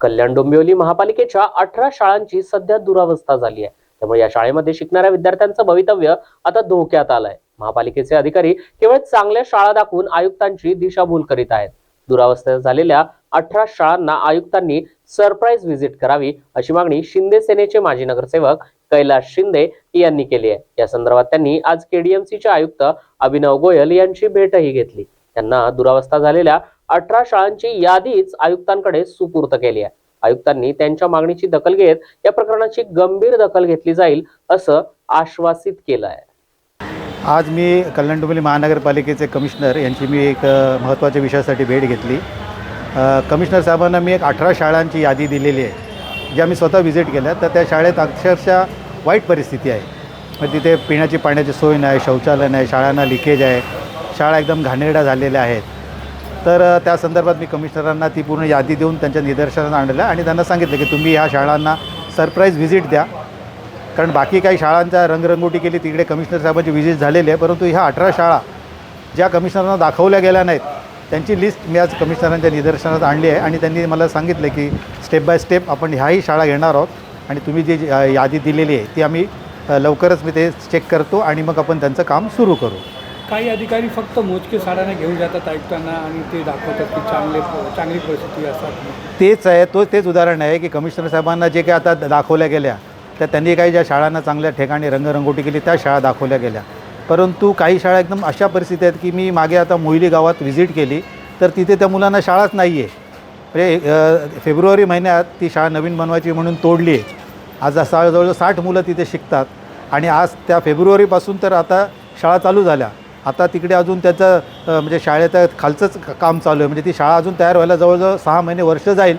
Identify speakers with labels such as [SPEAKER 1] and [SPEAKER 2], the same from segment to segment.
[SPEAKER 1] कल्याण डोंबिवली महापालिकेच्या अठरा शाळांची सध्या दुरावस्था झाली आहे. त्यामुळे या शाळेमध्ये शिकणाऱ्या विद्यार्थ्यांचं भवितव्य आता धोक्यात आलंय. महापालिकेचे अधिकारी केवळ चांगल्या शाळा दाखवून आयुक्तांची दिशाभूल करीत आहेत. दुरावस्थेत झालेल्या अठरा शाळांना आयुक्तांनी सरप्राईज व्हिजिट करावी अशी मागणी शिंदे सेनेचे माजी नगरसेवक कैलास शिंदे यांनी केली आहे. या संदर्भात त्यांनी आज केडीएमसीचे आयुक्त अभिनव गोयल यांची भेटही घेतली. त्यांना दुरावस्था झालेल्या अठरा शाळांची यादीच आयुक्तांकडे सुपूर्त केली आहे. आयुक्तांनी त्यांच्या मागणीची दखल घेत या प्रकरणाची गंभीर दखल घेतली जाईल असं आश्वासित केलं आहे.
[SPEAKER 2] आज मी कल्याण डोंबिवली महानगरपालिकेचे कमिशनर यांची मी एक महत्त्वाच्या विषयासाठी भेट घेतली. कमिशनर साहेबांना मी एक अठरा शाळांची यादी दिलेली आहे ज्या मी स्वतः व्हिजिट केल्या. तर त्या शाळेत अक्षरशः वाईट परिस्थिती आहे. मग तिथे पिण्याची पाण्याची सोय नाही शौचालय नाही शाळांना लिकेज आहे. शाळा एकदम घाणेरड्या झालेल्या आहेत. तर त्या संदर्भात मी कमिशनरांना ती पूर्ण यादी देऊन त्यांच्या निदर्शनात आणलं आणि त्यांना सांगितलं की तुम्ही ह्या शाळांना सरप्राईज व्हिजिट द्या. कारण बाकी काही शाळांचा रंगरंगोटी केली तिकडे कमिशनर साहेबांची व्हिजिट झालेली आहे परंतु ह्या अठरा शाळा ज्या कमिशनरांना दाखवल्या गेल्या नाहीत त्यांची लिस्ट मी आज कमिशनरांच्या निदर्शनात आणली आहे आणि त्यांनी मला सांगितलं की स्टेप बाय स्टेप आपण ह्याही शाळा घेणार आहोत आणि तुम्ही जी यादी दिलेली आहे ती आम्ही लवकरच मी ते चेक करतो आणि मग आपण त्यांचं काम सुरू करू.
[SPEAKER 3] काही अधिकारी फक्त मोजके साड्याने घेऊन जातात आयुक्तांना आणि ते दाखवतात की चांगले चांगली परिस्थिती असतात
[SPEAKER 2] तेच आहे तो तेच उदाहरण आहे की कमिशनर साहेबांना जे काही आता दाखवल्या गेल्या त्या त्यांनी काही ज्या शाळांना चांगल्या ठिकाणी रंगरंगोटी केली त्या शाळा दाखवल्या गेल्या. परंतु काही शाळा एकदम अशा परिस्थिती आहेत की मी मागे आता मोहिली गावात व्हिजिट केली तर तिथे त्या मुलांना शाळाच नाही आहे म्हणजे फेब्रुवारी महिन्यात ती शाळा नवीन बनवायची म्हणून तोडली आहे. आज असा जवळजवळ साठ मुलं तिथे शिकतात आणि आज त्या फेब्रुवारीपासून तर आता शाळा चालू झाल्या. आता तिकडे अजून त्याचं म्हणजे शाळेचं खालचंच काम चालू आहे. म्हणजे ती शाळा अजून तयार व्हायला जवळजवळ सहा महिने वर्ष जाईल.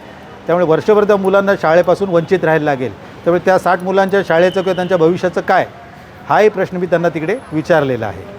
[SPEAKER 2] त्यामुळे वर्षभर त्या मुलांना शाळेपासून वंचित राहायला लागेल. त्यामुळे त्या साठ मुलांच्या शाळेचं किंवा त्यांच्या भविष्याचं काय हाही प्रश्न मी त्यांना तिकडे विचारलेला आहे.